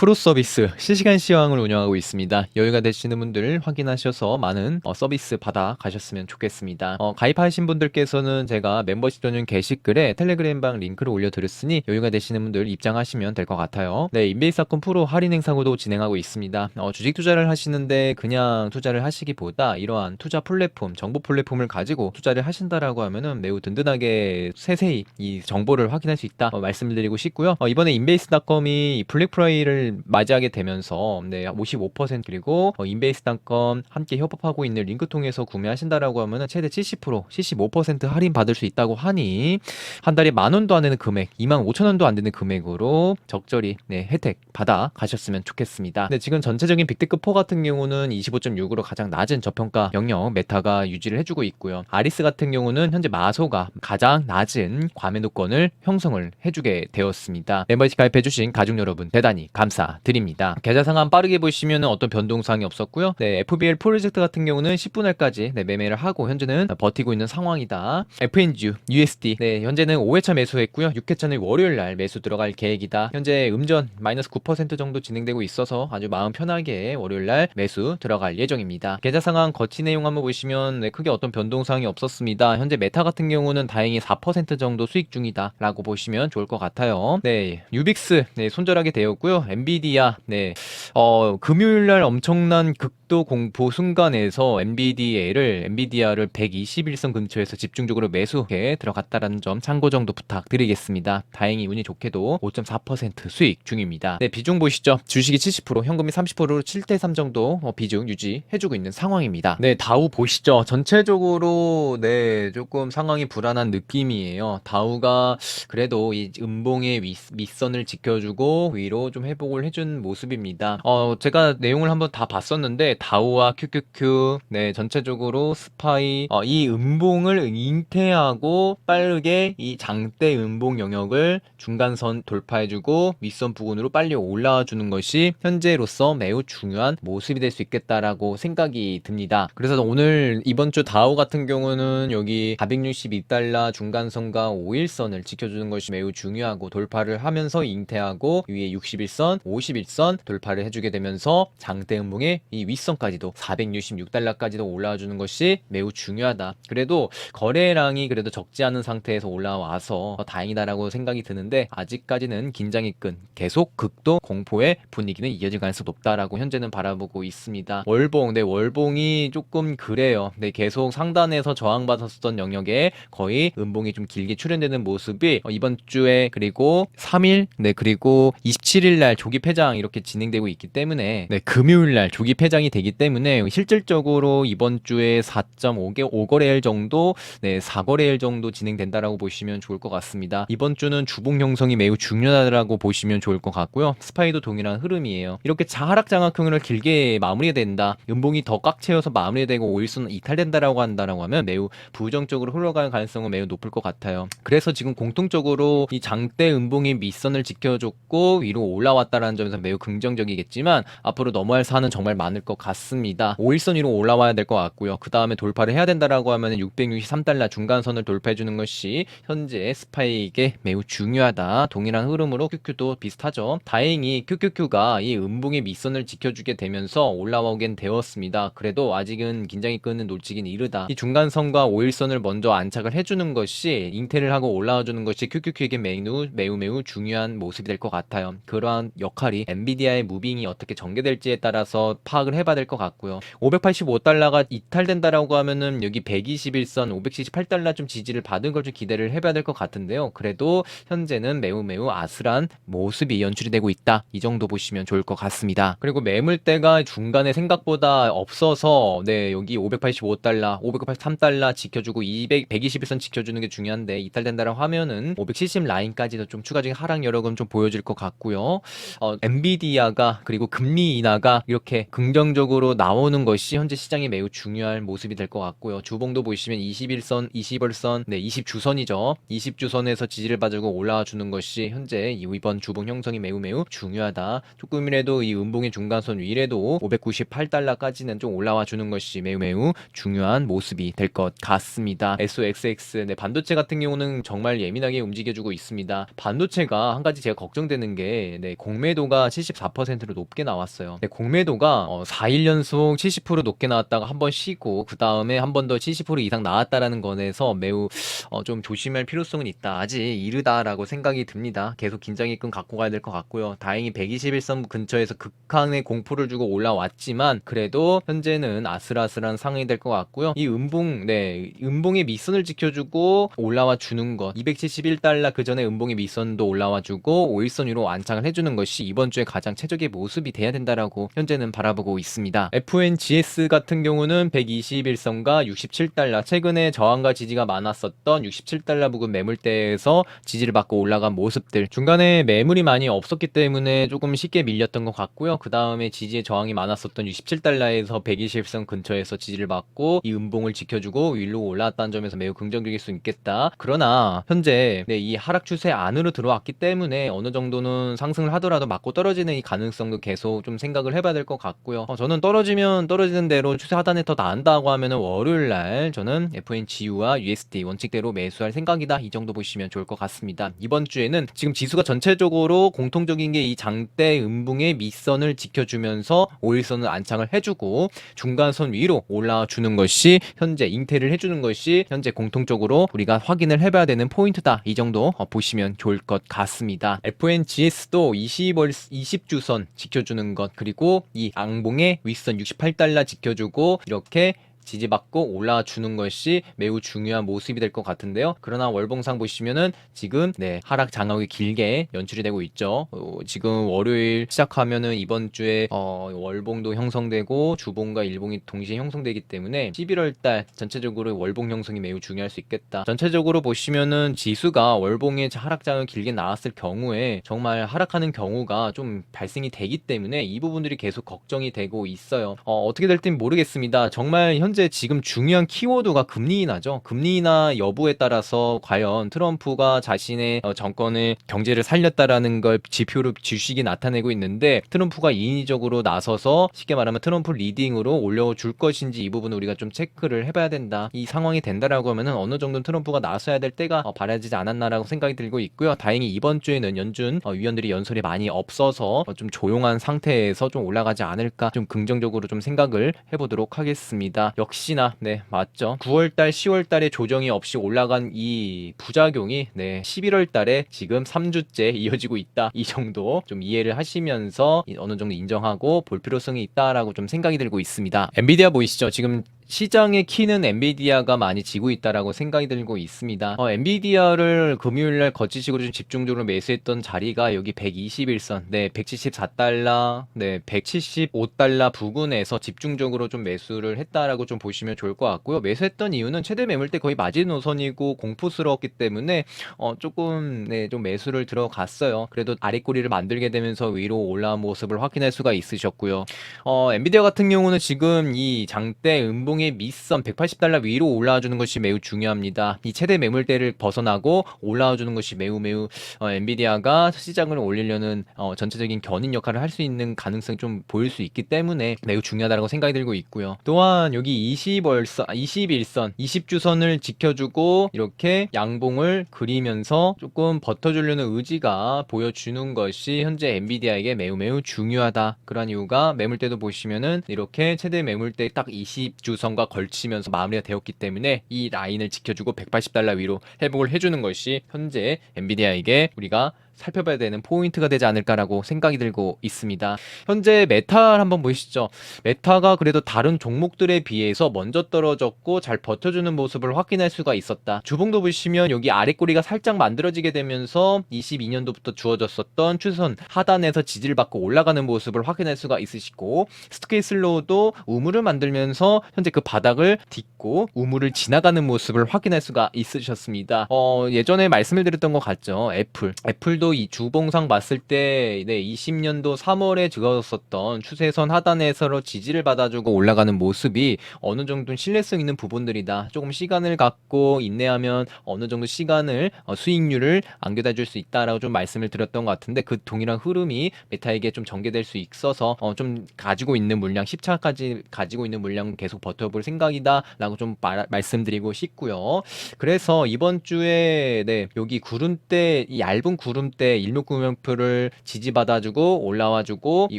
프로 서비스 실시간 시황을 운영하고 있습니다. 여유가 되시는 분들 확인하셔서 많은 어, 서비스 받아 가셨으면 좋겠습니다. 어, 가입하신 분들께서는 제가 멤버십 전용 게시글에 텔레그램방 링크를 올려드렸으니 여유가 되시는 분들 입장하시면 될 것 같아요. 네, 인베이스 사건 프로 할인 행사도 진행하고 있습니다. 어, 주식 투자를 하시는데 그냥 투자를 하시기보다 이러한 투자 플랫폼, 정보 플랫폼을 가지고 투자를 하신다라고 하면은 매우 든든하게 세세히 이 정보를 확인할 수 있다 어, 말씀을 드리고 싶고요. 어, 이번에 인베이스닷컴이 블랙 프라이를 맞이하게 되면서 네, 55% 그리고 어, 인베이스닷컴 함께 협업하고 있는 링크 통해서 구매하신다라고 하면은 최대 70% 75% 할인 받을 수 있다고 하니 한 달에 만 원도 안 되는 금액, 2만 5천 원도 안 되는 금액으로 적절히 네, 혜택 받아 가셨으면 좋겠습니다. 네, 지금 전체적인 빅테크 4 같은 경우는 25.6으로 가장 낮은 저평가 영역 메타가 유지를 해주고 있고요. 아리스 같은 경우는 현재 마소가 가장 낮은 과매도권을 형성을 해주게 되었습니다. 멤버십 가입해주신 가족 여러분 대단히 감사 드립니다. 계좌 상황 빠르게 보시면 어떤 변동사항이 없었고요. 네, FBL 프로젝트 같은 경우는 10분 할까지 네, 매매를 하고 현재는 버티고 있는 상황이다. FNG, USD 네, 현재는 5회차 매수했고요. 6회차는 월요일 날 매수 들어갈 계획이다. 현재 음전 마이너스 9% 정도 진행되고 있어서 아주 마음 편하게 월요일 날 매수 들어갈 예정입니다. 계좌 상황 거치 내용 한번 보시면 네, 크게 어떤 변동 사항이 없었습니다. 현재 메타 같은 경우는 다행히 4% 정도 수익 중이다라고 보시면 좋을 것 같아요. 네, 유빅스 네, 손절하게 되었고요. 엔비디아. 네, 어, 금요일 날 엄청난 극 도 공포 순간에서 엔비디아를 엔비디아를 121선 근처에서 집중적으로 매수해 들어갔다라는 점 참고 정도 부탁드리겠습니다. 다행히 운이 좋게도 5.4% 수익 중입니다. 네, 비중 보시죠. 주식이 70%, 현금이 30%로 7대 3 정도 어, 비중 유지해주고 있는 상황입니다. 네, 다우 보시죠. 전체적으로 네, 조금 상황이 불안한 느낌이에요. 다우가 그래도 이 음봉의 윗, 밑선을 지켜주고 위로 좀 회복을 해준 모습입니다. 어, 제가 내용을 한번 다 봤었는데 다우와 QQQ 네, 전체적으로 스파이 어, 이 음봉을 잉태하고 빠르게 이 장대 음봉 영역을 중간선 돌파해주고 윗선 부근으로 빨리 올라와 주는 것이 현재로서 매우 중요한 모습이 될 수 있겠다라고 생각이 듭니다. 그래서 오늘 이번 주 다우 같은 경우는 여기 462달러 중간선과 5일선을 지켜주는 것이 매우 중요하고 돌파를 하면서 잉태하고 위에 61선, 51선 돌파를 해주게 되면서 장대 음봉의 이 윗선 까지도 466달러까지도 올라와 주는 것이 매우 중요하다. 그래도 거래량이 그래도 적지 않은 상태에서 올라와서 더 다행이다라고 생각이 드는데 아직까지는 긴장이 끈 계속 극도 공포의 분위기는 이어질 가능성이 높다라고 현재는 바라보고 있습니다. 월봉, 네 월봉이 조금 그래요. 네 계속 상단에서 저항받았었던 영역에 거의 음봉이 좀 길게 출현되는 모습이 어, 이번 주에 그리고 3일, 네 그리고 27일 날 조기 폐장 이렇게 진행되고 있기 때문에 네 금요일 날 조기 폐장이 되기 때문에 실질적으로 이번 주에 4.5개 5거래일 정도 네 4거래일 정도 진행된다라고 보시면 좋을 것 같습니다. 이번 주는 주봉 형성이 매우 중요하다라고 보시면 좋을 것 같고요. 스파이도 동일한 흐름이에요. 이렇게 자하락 장악형을 길게 마무리된다. 연봉이 더 꽉 채워서 마무리되고 5일선 이탈된다라고 한다라고 하면 매우 부정적으로 흘러갈 가능성은 매우 높을 것 같아요. 그래서 지금 공통적으로 이 장대 음봉이 밑선을 지켜줬고 위로 올라왔다라는 점에서 매우 긍정적이겠지만 앞으로 넘어야 할 산은 정말 많을 것 같 습니다. 5일선 위로 올라와야 될 것 같고요. 그 다음에 돌파를 해야 된다라고 하면 663달러 중간선을 돌파해주는 것이 현재 스파이에게 매우 중요하다. 동일한 흐름으로 QQ도 비슷하죠. 다행히 QQQ가 이 음봉의 밑선을 지켜주게 되면서 올라오긴 되었습니다. 그래도 아직은 긴장이 끄는 놓치긴 이르다. 이 중간선과 5일선을 먼저 안착을 해주는 것이 잉태를 하고 올라와주는 것이 QQQ에게 매우 매우 매우 중요한 모습이 될 것 같아요. 그러한 역할이 엔비디아의 무빙이 어떻게 전개될지에 따라서 파악을 해봐 야될것 같고요. 585달러가 이탈된다라고 하면은 여기 121선 578달러 좀 지지를 받은 걸 좀 기대를 해봐야 될 것 같은데요. 그래도 현재는 매우 매우 아슬한 모습이 연출이 되고 있다. 이 정도 보시면 좋을 것 같습니다. 그리고 매물대가 중간에 생각보다 없어서 네 여기 585달러, 583달러 지켜주고 200, 121선 지켜주는 게 중요한데 이탈된다라고 하면은 570 라인까지도 좀 추가적인 하락 여력은 좀 보여질 것 같고요. 어, 엔비디아가 그리고 금리 인하가 이렇게 긍정적 긍정적으로 나오는 것이 현재 시장이 매우 중요할 모습이 될 것 같고요. 주봉도 보시면 21선, 20월선, 네, 20주선이죠. 20주선에서 지지를 봐주고 올라와 주는 것이 현재 이 이번 주봉 형성이 매우 매우 중요하다. 조금이라도 이 음봉의 중간선 위래도 598달러까지는 좀 올라와 주는 것이 매우 매우 중요한 모습이 될 것 같습니다. SOXX 네, 반도체 같은 경우는 정말 예민하게 움직여주고 있습니다. 반도체가 한 가지 제가 걱정되는 게 네, 공매도가 74%로 높게 나왔어요. 네, 공매도가 어, 4일 연속 70% 높게 나왔다가 한 번 쉬고 그 다음에 한 번 더 70% 이상 나왔다라는 거에서 매우 어, 좀 조심할 필요성은 있다. 아직 이르다라고 생각이 듭니다. 계속 긴장의끈 갖고 가야 될 것 같고요. 다행히 121선 근처에서 극한의 공포를 주고 올라왔지만 그래도 현재는 아슬아슬한 상황이 될 것 같고요. 이 음봉, 네, 음봉의 밑선을 지켜주고 올라와 주는 것. 271달러 그 전에 음봉의 밑선도 올라와 주고 5일선 위로 안착을 해주는 것이 이번 주에 가장 최적의 모습이 돼야 된다라고 현재는 바라보고 있습니다. FNGS 같은 경우는 121선과 67달러 최근에 저항과 지지가 많았었던 67달러 부근 매물대에서 지지를 받고 올라간 모습들 중간에 매물이 많이 없었기 때문에 조금 쉽게 밀렸던 것 같고요. 그 다음에 지지의 저항이 많았었던 67달러에서 120선 근처에서 지지를 받고 이 음봉을 지켜주고 위로 올라왔다는 점에서 매우 긍정적일 수 있겠다. 그러나 현재 네, 이 하락 추세 안으로 들어왔기 때문에 어느 정도는 상승을 하더라도 맞고 떨어지는 이 가능성도 계속 좀 생각을 해봐야 될 것 같고요. 어, 저는 떨어지면 떨어지는 대로 추세 하단에 더 나온다고 하면은 월요일 날 저는 FNGU와 USD 원칙대로 매수할 생각이다. 이 정도 보시면 좋을 것 같습니다. 이번 주에는 지금 지수가 전체적으로 공통적인 게 이 장대 음봉의 밑선을 지켜주면서 5일선을 안착을 해주고 중간선 위로 올라와 주는 것이 현재 잉태를 해주는 것이 현재 공통적으로 우리가 확인을 해봐야 되는 포인트다. 이 정도 어, 보시면 좋을 것 같습니다. FNGS도 20월 20주선 지켜주는 것 그리고 이 앙봉의 윗선 68달러 지켜주고 이렇게 지지받고 올라와 주는 것이 매우 중요한 모습이 될 것 같은데요. 그러나 월봉상 보시면은 지금 네 하락 장악이 길게 연출이 되고 있죠. 어, 지금 월요일 시작하면은 이번 주에 어, 월봉도 형성되고 주봉과 일봉이 동시에 형성되기 때문에 11월 달 전체적으로 월봉 형성이 매우 중요할 수 있겠다. 전체적으로 보시면은 지수가 월봉의 하락 장을 길게 나왔을 경우에 정말 하락하는 경우가 좀 발생이 되기 때문에 이 부분들이 계속 걱정이 되고 있어요. 어, 어떻게 될진 모르겠습니다. 정말 현재 지금 중요한 키워드가 금리 인하죠. 금리 인하 여부에 따라서 과연 트럼프가 자신의 어, 정권의 경제를 살렸다라는 걸 지표로 주식이 나타내고 있는데 트럼프가 인위적으로 나서서 쉽게 말하면 트럼프 리딩으로 올려줄 것인지 이 부분을 우리가 좀 체크를 해봐야 된다. 이 상황이 된다라고 하면은 어느 정도 트럼프가 나서야 될 때가 어, 바라지지 않았나라고 생각이 들고 있고요. 다행히 이번 주에는 연준 어, 위원들이 연설이 많이 없어서 어, 좀 조용한 상태에서 좀 올라가지 않을까 좀 긍정적으로 좀 생각을 해보도록 하겠습니다. 역시나 네 맞죠. 9월달, 10월달에 조정이 없이 올라간 이 부작용이 네 11월달에 지금 3주째 이어지고 있다. 이 정도 좀 이해를 하시면서 이- 어느 정도 인정하고 볼 필요성이 있다라고 좀 생각이 들고 있습니다. 엔비디아 보이시죠? 지금 시장의 키는 엔비디아가 많이 지고 있다라고 생각이 들고 있습니다. 어, 엔비디아를 금요일 날 거치식으로 좀 집중적으로 매수했던 자리가 여기 121선, 네, 174달러, 네, 175달러 부근에서 집중적으로 좀 매수를 했다라고 좀 보시면 좋을 것 같고요. 매수했던 이유는 최대 매물대 거의 마지노선이고 공포스러웠기 때문에 어, 조금 네, 좀 매수를 들어갔어요. 그래도 아랫꼬리를 만들게 되면서 위로 올라온 모습을 확인할 수가 있으셨고요. 어, 엔비디아 같은 경우는 지금 이 장대 음봉 의 밑선 180달러 위로 올라와 주는 것이 매우 중요합니다. 이 최대 매물대를 벗어나고 올라와 주는 것이 매우 매우 어, 엔비디아가 시장을 올리려는 어, 전체적인 견인 역할을 할 수 있는 가능성이 좀 보일 수 있기 때문에 매우 중요하다고 생각이 들고 있고요. 또한 여기 20월선, 21선, 20주선을 지켜주고 이렇게 양봉을 그리면서 조금 버텨주려는 의지가 보여주는 것이 현재 엔비디아에게 매우 매우 중요하다. 그런 이유가 매물대도 보시면은 이렇게 최대 매물대 딱 20주선 과 걸치면서 마무리가 되었기 때문에 이 라인을 지켜주고 180달러 위로 회복을 해주는 것이 현재 엔비디아에게 우리가 살펴봐야 되는 포인트가 되지 않을까라고 생각이 들고 있습니다. 현재 메탈 한번 보시죠. 메타가 그래도 다른 종목들에 비해서 먼저 떨어졌고 잘 버텨주는 모습을 확인할 수가 있었다. 주봉도 보시면 여기 아랫꼬리가 살짝 만들어지게 되면서 22년도부터 주어졌었던 추선 하단에서 지지를 받고 올라가는 모습을 확인할 수가 있으시고 스케이슬로우도 우물을 만들면서 현재 그 바닥을 딛고 우물을 지나가는 모습을 확인할 수가 있으셨습니다. 어, 예전에 말씀을 드렸던 것 같죠. 애플. 애플도 오늘도 이 주봉상 봤을 때 네, 20년도 3월에 찍었었던 추세선 하단에서 지지를 받아주고 올라가는 모습이 어느 정도 신뢰성 있는 부분들이다. 조금 시간을 갖고 인내하면 어느 정도 시간을 어, 수익률을 안겨다 줄 수 있다라고 좀 말씀을 드렸던 것 같은데 그 동일한 흐름이 메타에게 좀 전개될 수 있어서 어, 좀 가지고 있는 물량 10차까지 가지고 있는 물량 계속 버텨볼 생각이다라고 좀 말, 말씀드리고 싶고요. 그래서 이번 주에 네 여기 구름대 이 얇은 구름 대 16구명표를 지지받아주고 올라와주고 이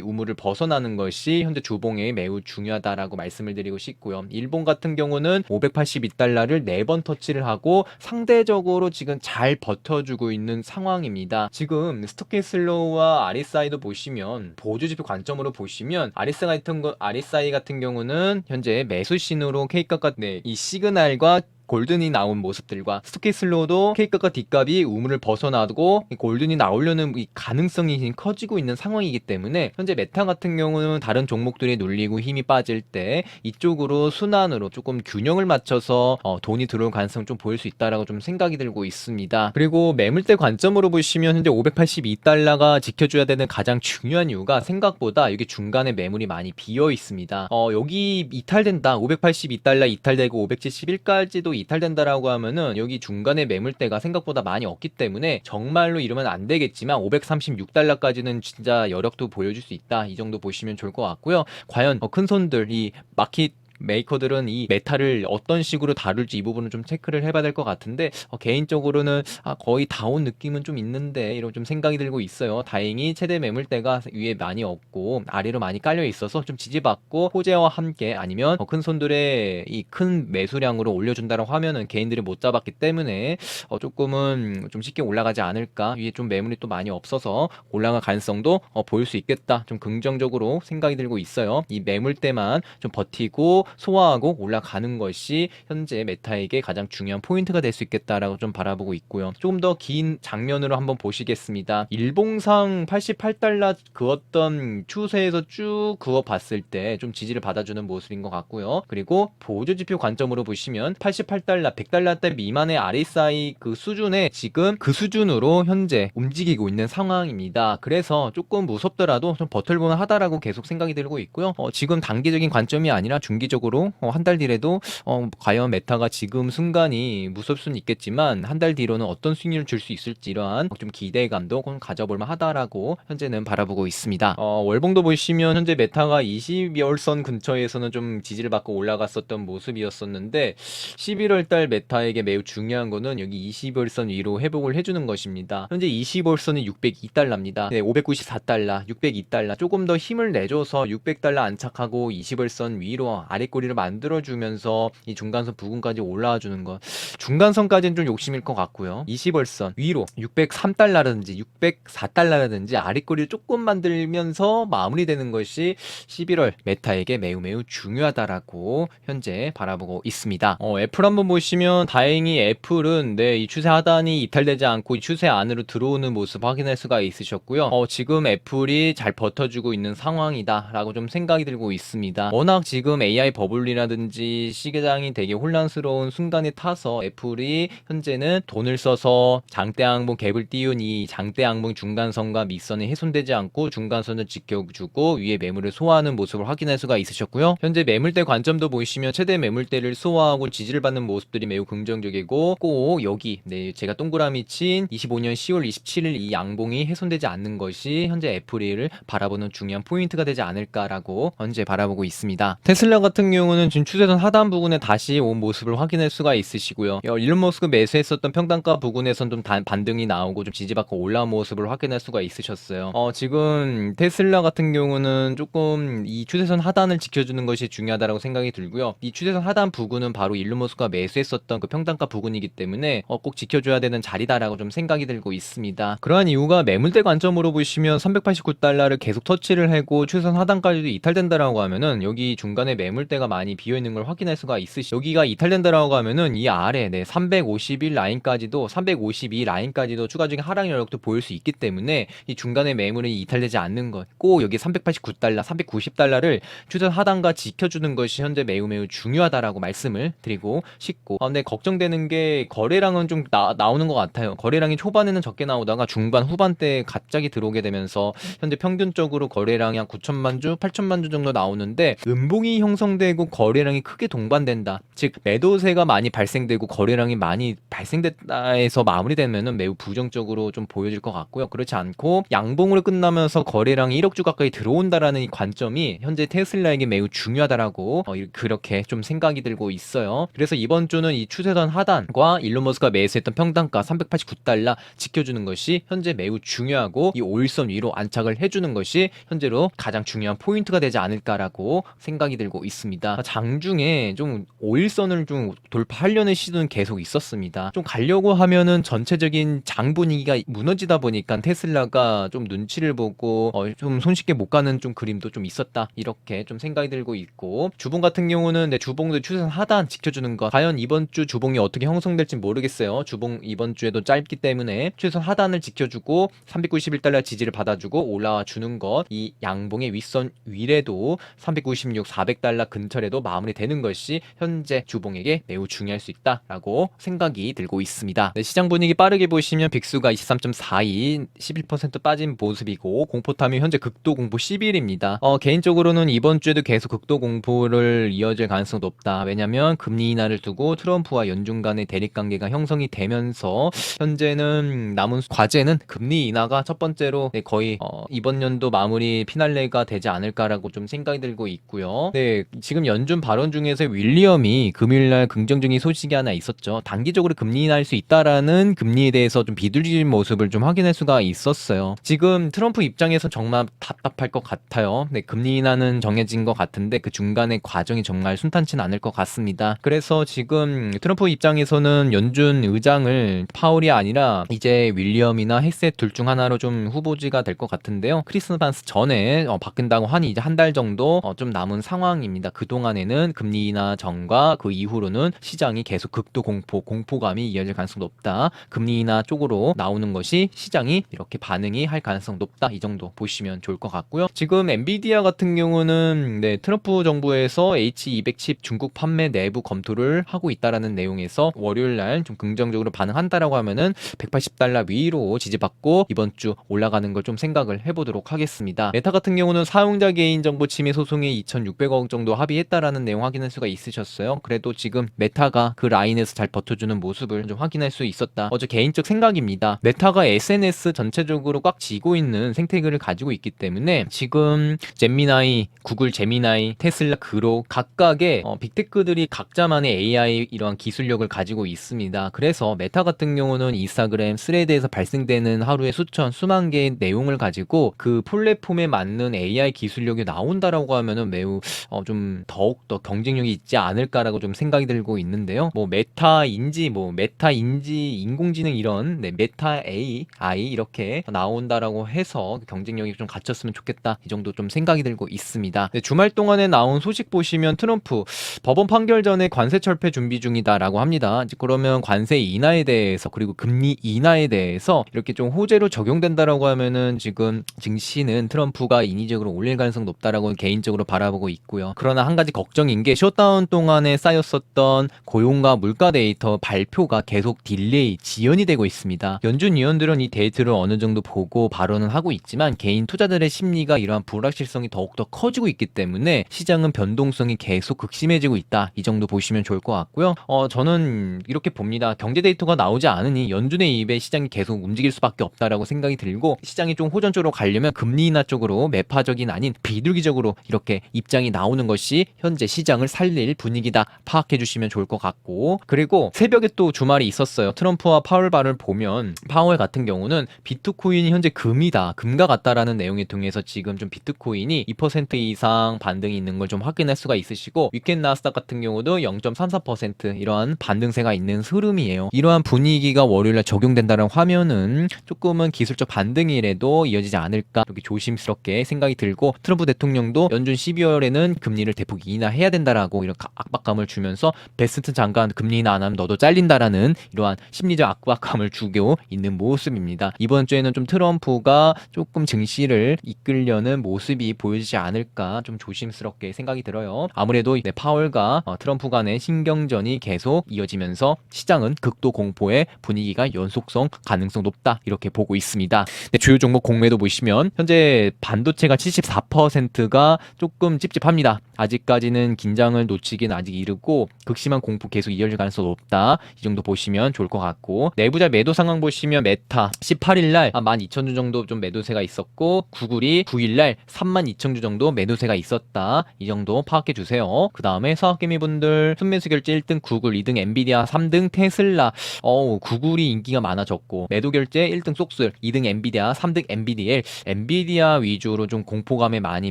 우물을 벗어나는 것이 현재 주봉에 매우 중요하다라고 말씀을 드리고 싶고요. 일본 같은 경우는 582달러를 네번 터치를 하고 상대적으로 지금 잘 버텨주고 있는 상황입니다. 지금 스토캐슬로우와 아리사이도 보시면 보조지표 관점으로 보시면 아리사 같은 거 아리사이 같은 경우는 현재 매수 신호로 K값과 네, 이 시그널과 골든이 나온 모습들과 스토캐슬로도 K값과 D값이 우물을 벗어나고 이 골든이 나오려는 이 가능성이 커지고 있는 상황이기 때문에 현재 메타 같은 경우는 다른 종목들이 눌리고 힘이 빠질 때 이쪽으로 순환으로 조금 균형을 맞춰서 어, 돈이 들어올 가능성 좀 보일 수 있다라고 좀 생각이 들고 있습니다. 그리고 매물대 관점으로 보시면 현재 582달러가 지켜줘야 되는 가장 중요한 이유가 생각보다 여기 중간에 매물이 많이 비어 있습니다. 어, 여기 이탈된다. 582달러 이탈되고 571까지도 이탈된다라고 하면은 여기 중간에 매물대가 생각보다 많이 없기 때문에 정말로 이러면 안 되겠지만 536달러까지는 진짜 여력도 보여줄 수 있다. 이 정도 보시면 좋을 것 같고요. 과연 어, 큰 손들 이 마켓 메이커들은 이 메타를 어떤 식으로 다룰지 이 부분을 좀 체크를 해봐야 될 것 같은데 어, 개인적으로는 아, 거의 다운 느낌은 좀 있는데 이런 좀 생각이 들고 있어요. 다행히 최대 매물대가 위에 많이 없고 아래로 많이 깔려 있어서 좀 지지받고 호재와 함께 아니면 어, 큰 손들의 이 큰 매수량으로 올려준다라고 하면은 개인들이 못 잡았기 때문에 어, 조금은 좀 쉽게 올라가지 않을까 위에 좀 매물이 또 많이 없어서 올라갈 가능성도 어, 보일 수 있겠다. 좀 긍정적으로 생각이 들고 있어요. 이 매물대만 좀 버티고 소화하고 올라가는 것이 현재 메타에게 가장 중요한 포인트가 될 수 있겠다라고 좀 바라보고 있고요. 조금 더 긴 장면으로 한번 보시겠습니다. 일봉상 88달러 그었던 추세에서 쭉 그어 봤을 때 좀 지지를 받아주는 모습인 것 같고요. 그리고 보조 지표 관점으로 보시면 88달러, 100달러대 미만의 RSI 그 수준에 지금 그 수준으로 현재 움직이고 있는 상황입니다. 그래서 조금 무섭더라도 좀 버틸만 하다라고 계속 생각이 들고 있고요. 어, 지금 단기적인 관점이 아니라 중기 적으로 어, 한 달 뒤에도 어, 과연 메타가 지금 순간이 무섭 수는 있겠지만 한 달 뒤로는 어떤 수익률을 줄 수 있을지 이러한 좀 기대감도 좀 가져볼 만하다라고 현재는 바라보고 있습니다. 어, 월봉도 보시면 현재 메타가 20열선 근처에서는 좀 지지를 받고 올라갔었던 모습이었었는데 11월 달 메타에게 매우 중요한 거는 여기 20열선 위로 회복을 해주는 것입니다. 현재 20열선이 602달러입니다. 네, 594달러, 602달러 조금 더 힘을 내줘서 600달러 안착하고 20열선 위로 아래 꼬리를 만들어주면서 이 중간선 부근까지 올라와 주는 것 중간선까지는 좀 욕심일 것 같고요. 20월선 위로 603달러라든지 604달러라든지 아래꼬리를 조금 만들면서 마무리되는 것이 11월 메타에게 매우 매우 중요하다라고 현재 바라보고 있습니다. 어, 애플 한번 보시면 다행히 애플은 네, 이 추세 하단이 이탈되지 않고 이 추세 안으로 들어오는 모습 확인할 수가 있으셨고요. 어, 지금 애플이 잘 버텨주고 있는 상황이다라고 좀 생각이 들고 있습니다. 워낙 지금 AI 버블이라든지 시계장이 되게 혼란스러운 순간에 타서 애플이 현재는 돈을 써서 장대 항봉 갭을 띄운 이 장대 항봉 중간선과 밑선이 훼손되지 않고 중간선을 지켜주고 위에 매물을 소화하는 모습을 확인할 수가 있으셨고요. 현재 매물대 관점도 보시면 최대 매물대를 소화하고 지지를 받는 모습들이 매우 긍정적이고 꼭 여기 네 제가 동그라미 친 25년 10월 27일 이 양봉이 훼손되지 않는 것이 현재 애플을 바라보는 중요한 포인트가 되지 않을까라고 현재 바라보고 있습니다. 테슬라 같은 경우는 지금 추세선 하단 부분에 다시 온 모습을 확인할 수가 있으시고요. 어, 일론 머스크 매수했었던 평단가 부근에선 좀 단- 반등이 나오고 좀 지지받고 올라온 모습을 확인할 수가 있으셨어요. 어, 지금 테슬라 같은 경우는 조금 이 추세선 하단을 지켜주는 것이 중요하다고 생각이 들고요. 이 추세선 하단 부근은 바로 일론 머스크가 매수했었던 그 평단가 부근이기 때문에 어, 꼭 지켜줘야 되는 자리다라고 좀 생각이 들고 있습니다. 그러한 이유가 매물대 관점으로 보시면 389달러를 계속 터치를 하고 추세선 하단까지도 이탈된다라고 하면은 여기 중간에 매물대 후반대가 많이 비어 있는 걸 확인할 수가 있으시. 여기가 이탈된다라고 하면은 이 아래 네, 351 라인까지도 352 라인까지도 추가적인 하락 여력도 보일 수 있기 때문에 이 중간에 매물이 이탈되지 않는 것, 꼭 여기 389달러, 390달러를 추세 하단과 지켜주는 것이 현재 매우 매우 중요하다라고 말씀을 드리고 싶고, 아, 근데 걱정되는 게 거래량은 좀 나, 나오는 것 같아요. 거래량이 초반에는 적게 나오다가 중반, 후반대에 갑자기 들어오게 되면서 현재 평균적으로 거래량이 한 9천만 주, 8천만 주 정도 나오는데 음봉이 형성 되고 거래량이 크게 동반된다. 즉 매도세가 많이 발생되고 거래량이 많이 발생됐다 해서 마무리되면은 매우 부정적으로 좀 보여질 것 같고요. 그렇지 않고 양봉으로 끝나면서 거래량이 1억 주 가까이 들어온다라는 이 관점이 현재 테슬라에게 매우 중요하다라고 어, 이- 그렇게 좀 생각이 들고 있어요. 그래서 이번 주는 이 추세선 하단과 일론 머스크가 매수했던 평단가 389달러 지켜주는 것이 현재 매우 중요하고 이 5일선 위로 안착을 해주는 것이 현재로 가장 중요한 포인트가 되지 않을까라고 생각이 들고 있습니다. 장중에 좀 5일선을 좀 돌파하려는 시도는 계속 있었습니다. 좀 가려고 하면은 전체적인 장 분위기가 무너지다 보니까 테슬라가 좀 눈치를 보고 어, 좀 손쉽게 못 가는 좀 그림도 좀 있었다. 이렇게 좀 생각이 들고 있고 주봉 같은 경우는 내 주봉도 추세선 하단 지켜주는 것 과연 이번 주 주봉이 어떻게 형성될지 모르겠어요. 주봉 이번 주에도 짧기 때문에 최선 하단을 지켜주고 391달러 지지를 받아주고 올라와 주는 것 이 양봉의 윗선 위래도 396, 400달러 근 처에도 마무리되는 것이 현재 주봉에게 매우 중요할 수 있다라고 생각이 들고 있습니다. 네, 시장 분위기 빠르게 보시면 빅수가 23.42, 11% 빠진 모습이고 공포탐이 현재 극도 공포 10일입니다. 어, 개인적으로는 이번 주에도 계속 극도 공포를 이어질 가능성이 높다. 왜냐면 금리 인하를 두고 트럼프와 연준 간의 대립 관계가 형성이 되면서 현재는 남은 과제는 금리 인하가 첫 번째로 네, 거의 어, 이번 연도 마무리 피날레가 되지 않을까라고 좀 생각이 들고 있고요. 네, 지금 연준 발언 중에서 윌리엄이 금요일 날 긍정적인 소식이 하나 있었죠. 단기적으로 금리 인하할 수 있다라는 금리에 대해서 좀 비둘기진 모습을 좀 확인할 수가 있었어요. 지금 트럼프 입장에서 정말 답답할 것 같아요. 네, 금리 인하는 정해진 것 같은데 그 중간의 과정이 정말 순탄치는 않을 것 같습니다. 그래서 지금 트럼프 입장에서는 연준 의장을 파월이 아니라 이제 윌리엄이나 헤셋 둘 중 하나로 좀 후보지가 될 것 같은데요. 크리스마스 전에 어, 바뀐다고 하니 이제 한 달 정도 어, 좀 남은 상황입니다. 그 동안에는 금리 인하 전과 그 이후로는 시장이 계속 극도 공포, 공포감이 이어질 가능성이 높다. 금리 인하 쪽으로 나오는 것이 시장이 이렇게 반응이 할 가능성 높다. 이 정도 보시면 좋을 것 같고요. 지금 엔비디아 같은 경우는 네, 트럼프 정부에서 H210 중국 판매 내부 검토를 하고 있다라는 내용에서 월요일 날 좀 긍정적으로 반응한다라고 하면은 180달러 위로 지지받고 이번 주 올라가는 걸 좀 생각을 해보도록 하겠습니다. 메타 같은 경우는 사용자 개인 정보 침해 소송에 2,600억 정도 합의했다라는 내용 확인할 수가 있으셨어요. 그래도 지금 메타가 그 라인에서 잘 버텨주는 모습을 좀 확인할 수 있었다. 어제 개인적 생각입니다. 메타가 SNS 전체적으로 꽉 쥐고 있는 생태계를 가지고 있기 때문에 지금 제미나이, 구글 제미나이, 테슬라 그로 각각의 어, 빅테크들이 각자만의 AI 이러한 기술력을 가지고 있습니다. 그래서 메타 같은 경우는 인스타그램, 스레드에서 발생되는 하루에 수천, 수만 개의 내용을 가지고 그 플랫폼에 맞는 AI 기술력이 나온다라고 하면은 매우 어, 좀 더욱 더 경쟁력이 있지 않을까라고 좀 생각이 들고 있는데요. 뭐 메타인지, 뭐 메타인지, 인공지능 이런 네, 메타 AI 이렇게 나온다라고 해서 경쟁력이 좀 갖췄으면 좋겠다. 이 정도 좀 생각이 들고 있습니다. 네, 주말 동안에 나온 소식 보시면 트럼프 법원 판결 전에 관세 철폐 준비 중이다라고 합니다. 그러면 관세 인하에 대해서 그리고 금리 인하에 대해서 이렇게 좀 호재로 적용된다라고 하면은 지금 증시는 트럼프가 인위적으로 올릴 가능성 높다라고 개인적으로 바라보고 있고요. 그러나 한 가지 걱정인 게 셧다운 동안에 쌓였었던 고용과 물가 데이터 발표가 계속 딜레이, 지연이 되고 있습니다. 연준 위원들은 이 데이터를 어느 정도 보고 발언은 하고 있지만 개인 투자들의 심리가 이러한 불확실성이 더욱더 커지고 있기 때문에 시장은 변동성이 계속 극심해지고 있다. 이 정도 보시면 좋을 것 같고요. 어, 저는 이렇게 봅니다. 경제 데이터가 나오지 않으니 연준의 입에 시장이 계속 움직일 수밖에 없다라고 생각이 들고 시장이 좀 호전적으로 가려면 금리 인하 쪽으로 매파적인 아닌 비둘기적으로 이렇게 입장이 나오는 것이 현재 시장을 살릴 분위기다 파악해 주시면 좋을 것 같고 그리고 새벽에 또 주말이 있었어요. 트럼프와 파월 발을 보면 파월 같은 경우는 비트코인이 현재 금이다 금과 같다라는 내용에 통해서 지금 좀 비트코인이 2% 이상 반등이 있는 걸 좀 확인할 수가 있으시고 위켄 나스닥 같은 경우도 0.34% 이러한 반등세가 있는 흐름이에요. 이러한 분위기가 월요일에 적용된다는 화면은 조금은 기술적 반등이라도 이어지지 않을까 조심스럽게 생각이 들고 트럼프 대통령도 연준 12월에는 금리를 대폭 인하해야 된다라고 이런 가- 압박감을 주면서 베스트 장관 금리 인하 안 하면 너도 잘린다라는 이러한 심리적 압박감을 주고 있는 모습입니다. 이번 주에는 좀 트럼프가 조금 증시를 이끌려는 모습이 보여지지 않을까 좀 조심스럽게 생각이 들어요. 아무래도 네, 파월과 어, 트럼프 간의 신경전이 계속 이어지면서 시장은 극도 공포의 분위기가 연속성 가능성 높다 이렇게 보고 있습니다. 네, 주요 종목 공매도 보시면 현재 반도체가 74%가 조금 찝찝합니다. 아직 까지는 긴장을 놓치긴 아직 이르고 극심한 공포 계속 이어질 가능성이 높다. 이 정도 보시면 좋을 것 같고 내부자 매도 상황 보시면 메타 18일 날 12,000주 정도 좀 매도세가 있었고 구글이 9일 날 32,000주 정도 매도세가 있었다. 이 정도 파악해 주세요. 그 다음에 사학개미분들 순매수 결제 1등 구글, 2등 엔비디아, 3등 테슬라 어우 구글이 인기가 많아졌고 매도 결제 1등 속술 2등 엔비디아 3등 엔비디엘 엔비디아 위주로 좀 공포감에 많이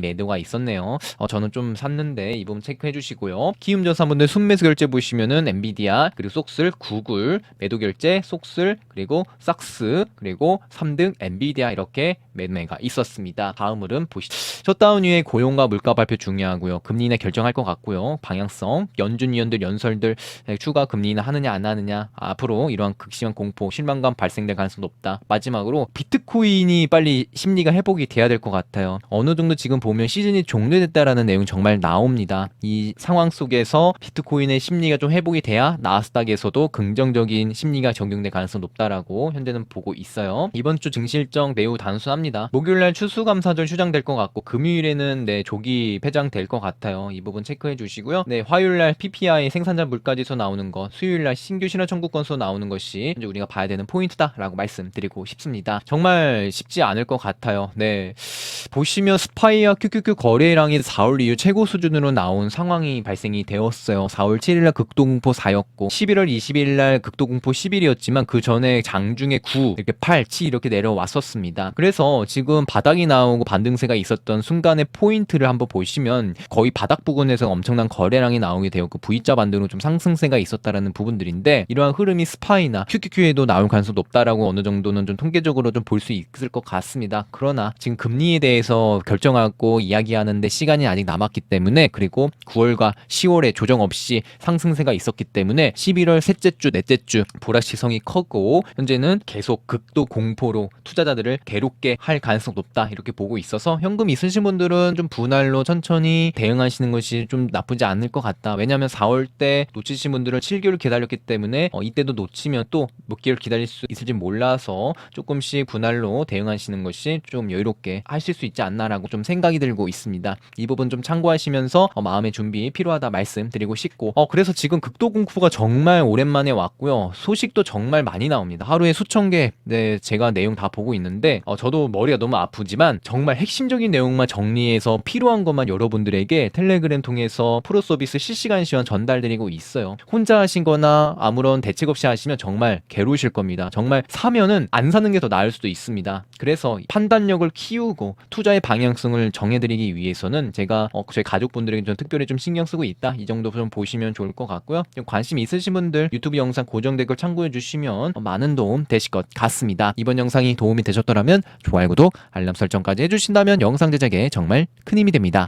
매도가 있었네요 어, 저는 좀 샀는데 이 부분 체크해 주시고요. 키움전사분들 순매수 결제 보시면은 엔비디아 그리고 속술 구글 매도 결제 속술 그리고 삭스 그리고 3등 엔비디아 이렇게 매매가 있었습니다. 다음으로는 보시죠 셧다운 이후에 고용과 물가 발표 중요하고요. 금리 인하 결정할 것 같고요. 방향성 연준 위원들 연설들 네, 추가 금리 인하 하느냐 안 하느냐 앞으로 이러한 극심한 공포 실망감 발생될 가능성이 높다. 마지막으로 비트코인이 빨리 심리가 회복이 돼야 될 것 같아요. 어느 정도 지금 보면 시즌이 종료됐다라는 내용 정말 나 옵니다. 이 상황 속에서 비트코인의 심리가 좀 회복이 돼야 나스닥에서도 긍정적인 심리가 적용될 가능성이 높다라고 현재는 보고 있어요. 이번 주 증시 일정 매우 단순합니다. 목요일날 추수감사절 휴장될 것 같고 금요일에는 네 조기 폐장될 것 같아요. 이 부분 체크해 주시고요. 네 화요일날 PPI 생산자 물가지수 나오는 거 수요일날 신규 신화 청구 건수 나오는 것이 이제 우리가 봐야 되는 포인트다라고 말씀드리고 싶습니다. 정말 쉽지 않을 것 같아요. 네. 보시면 스파이와 QQQ 거래량이 4월 이후 최고 수준 으로 나온 상황이 발생이 되었어요 4월 7일날 극도공포 4였고 11월 20일날 극도공포 10일이었지만 그 전에 장중에 9 이렇게 8, 7 이렇게 내려왔었습니다 그래서 지금 바닥이 나오고 반등세가 있었던 순간의 포인트를 한번 보시면 거의 바닥 부근에서 엄청난 거래량이 나오게 되었고 V자 반등으로 좀 상승세가 있었다라는 부분들인데 이러한 흐름이 스파이나 QQQ에도 나올 가능성이 높다라고 어느 정도는 좀 통계적으로 좀 볼 수 있을 것 같습니다. 그러나 지금 금리에 대해서 결정하고 이야기하는데 시간이 아직 남았기 때문에 그리고 9월과 10월에 조정 없이 상승세가 있었기 때문에 11월 셋째 주, 넷째 주 불확실성이 크고 현재는 계속 극도 공포로 투자자들을 괴롭게 할 가능성 높다 이렇게 보고 있어서 현금 있으신 분들은 좀 분할로 천천히 대응하시는 것이 좀 나쁘지 않을 것 같다. 왜냐하면 4월 때 놓치신 분들은 7개월 기다렸기 때문에 어, 이때도 놓치면 또 몇 개월 기다릴 수 있을지 몰라서 조금씩 분할로 대응하시는 것이 좀 여유롭게 하실 수 있지 않나라고 좀 생각이 들고 있습니다. 이 부분 좀 참고하시면 서 어, 마음의 준비 필요하다 말씀드리고 싶고 어 그래서 지금 극도 공포가 정말 오랜만에 왔고요. 소식도 정말 많이 나옵니다. 하루에 수천 개 네, 제가 내용 다 보고 있는데 어, 저도 머리가 너무 아프지만 정말 핵심적인 내용만 정리해서 필요한 것만 여러분들에게 텔레그램 통해서 프로 서비스 실시간 시간 전달드리고 있어요. 혼자 하신 거나 아무런 대책 없이 하시면 정말 괴로우실 겁니다. 정말 사면은 안 사는 게 더 나을 수도 있습니다. 그래서 판단력을 키우고 투자의 방향성을 정해드리기 위해서는 제가 어, 저희 가족 분들에게 좀 특별히 좀 신경 쓰고 있다. 이 정도 좀 보시면 좋을 것 같고요. 좀 관심 있으신 분들 유튜브 영상 고정 댓글 참고해 주시면 어, 많은 도움 되실 것 같습니다. 이번 영상이 도움이 되셨더라면 좋아요, 구독, 알람 설정까지 해주신다면 영상 제작에 정말 큰 힘이 됩니다.